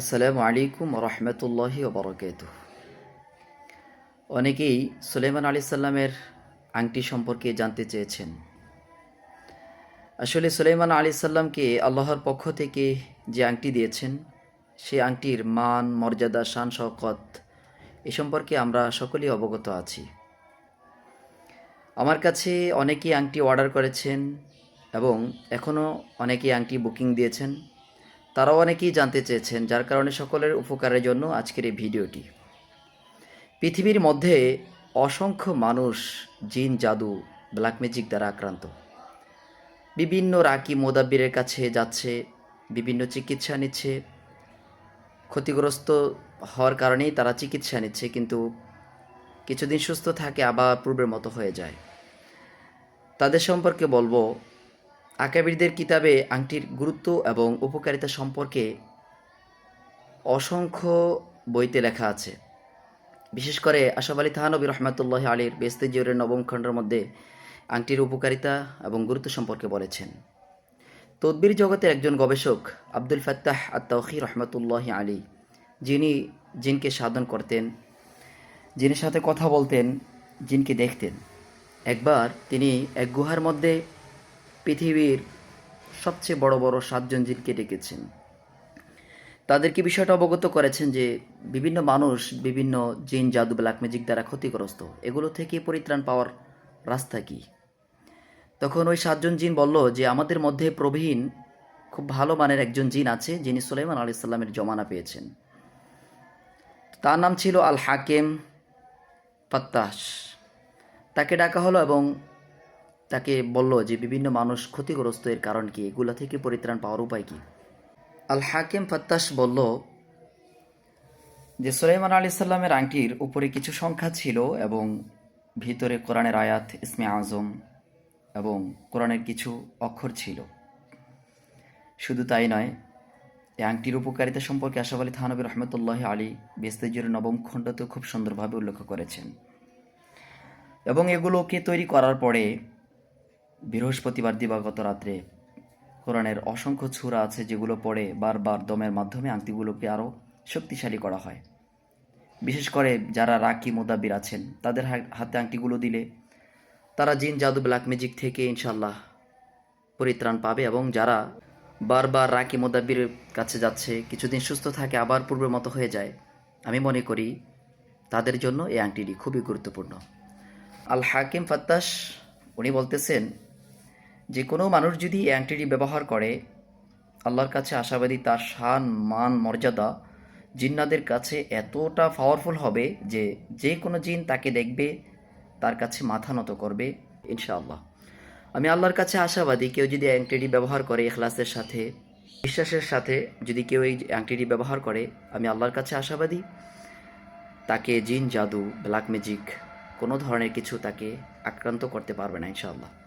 আসসালামু আলাইকুম রহমতুল্লাহি ওবরকাত অনেকেই সুলেমান আলি সাল্লামের আংটি সম্পর্কে জানতে চেয়েছেন। আসলে সুলেমান আলি সাল্লামকে আল্লাহর পক্ষ থেকে যে আংটি দিয়েছেন, সেই আংটির মান, মর্যাদা, শান শকত এ সম্পর্কে আমরা সকলেই অবগত আছি। আমার কাছে অনেকেই আংটি অর্ডার করেছেন এবং এখনও অনেকেই আংটি বুকিং দিয়েছেন। তারাও অনেকেই জানতে চেয়েছেন, যার কারণে সকলের উপকারের জন্য আজকের এই ভিডিওটি। পৃথিবীর মধ্যে অসংখ্য মানুষ জিন, জাদু, ব্ল্যাক ম্যাজিক দ্বারা আক্রান্ত। বিভিন্ন রাকি মোদাব্বিরের কাছে যাচ্ছে, বিভিন্ন চিকিৎসা নিচ্ছে। ক্ষতিগ্রস্ত হওয়ার কারণেই তারা চিকিৎসা নিচ্ছে, কিন্তু কিছুদিন সুস্থ থাকে, আবার পূর্বের মতো হয়ে যায়। তাদের সম্পর্কে বলব আকাবিরদের কিতাবে আংটির গুরুত্ব এবং উপকারিতা সম্পর্কে অসংখ্য বইতে লেখা আছে। বিশেষ করে আশাফ আলী থানবী রহমতুল্লাহ আলীর বেস্তে জিওরের নবম খণ্ডের মধ্যে আংটির উপকারিতা এবং গুরুত্ব সম্পর্কে বলেছেন। তদ্বির জগতের একজন গবেষক আব্দুল ফাত্তাহ আত্তাউখি রহমতুল্লাহ আলী যিনি জিনকে সাধন করতেন, জিনের সাথে কথা বলতেন, জিনকে দেখতেন। একবার তিনি এক গুহার মধ্যে পৃথিবীর সবচেয়ে বড় বড় সাতজন জিনকে ডেকেছেন। তাদেরকে বিষয়টা অবগত করেছেন যে বিভিন্ন মানুষ বিভিন্ন জিন, জাদু, ব্ল্যাক ম্যাজিক দ্বারা ক্ষতিগ্রস্ত। এগুলো থেকে পরিত্রাণ পাওয়ার রাস্তা কি? তখন ওই সাতজন জিন বলল যে, আমাদের মধ্যে প্রবীণ, খুব ভালো মানের একজন জিন আছে যিনি সুলাইমান আলি সাল্লামের জমানা পেয়েছেন। তার নাম ছিল আল হাকেম ফাত্তাস তাকে ডাকা হলো এবং তাকে বলল যে, বিভিন্ন মানুষ ক্ষতিগ্রস্ত এর কারণ কি? এগুলা থেকে পরিত্রাণ পাওয়ার উপায় কি? আল হাকিম ফাত্তাস বলল যে, সুলাইমান আলি সাল্লামের আংটির উপরে কিছু সংখ্যা ছিল এবং ভিতরে কোরআনের আয়াত, ইসমে আজম এবং কোরআনের কিছু অক্ষর ছিল। শুধু তাই নয় এই আংটির উপকারিতা সম্পর্কে আশাফ আলী থানবী রহমতুল্লাহ আলী বেস্তেজির নবম খণ্ডতেও খুব সুন্দরভাবে উল্লেখ করেছেন। এবং এগুলোকে তৈরি করার পরে বৃহস্পতিবার দিবাগত রাত্রে কোরআনের অসংখ্য ছুরা আছে যেগুলো পড়ে বারবার দমের মাধ্যমে আংটিগুলোকে আরও শক্তিশালী করা হয়। বিশেষ করে যারা রাকি মোদাব্বির আছেন, তাদের হাতে আংটিগুলো দিলে তারা জিন, জাদু, ব্ল্যাক ম্যাজিক থেকে ইনশাল্লাহ পরিত্রাণ পাবে এবং যারা বারবার রাকি মোদাব্বিরের কাছে যাচ্ছে, কিছুদিন সুস্থ থাকে, আবার পূর্বের মতো হয়ে যায়, আমি মনে করি তাদের জন্য এই আংটিটি খুবই গুরুত্বপূর্ণ। আল হাকিম ফাত্তাস উনি বলতেছেন যে কোনো মানুষ যদি এই অ্যাংটিটি ব্যবহার করে, আল্লাহর কাছে আশাবাদী তার শান, মান, মর্যাদা জিন্নাদের কাছে এতটা পাওয়ারফুল হবে যে যে কোনো জিন তাকে দেখবে, তার কাছে মাথা নত করবে, ইনশাআল্লাহ। আমি আল্লাহর কাছে আশাবাদী কেউ যদি অ্যাংটিটি ব্যবহার করে এখলাসের সাথে, বিশ্বাসের সাথে যদি কেউ এই অ্যাংটিটি ব্যবহার করে, আমি আল্লাহর কাছে আশাবাদী। তাকে জিন, জাদু ব্ল্যাক ম্যাজিক কোনো ধরনের কিছু তাকে আক্রান্ত করতে পারবে না, ইনশাআল্লাহ।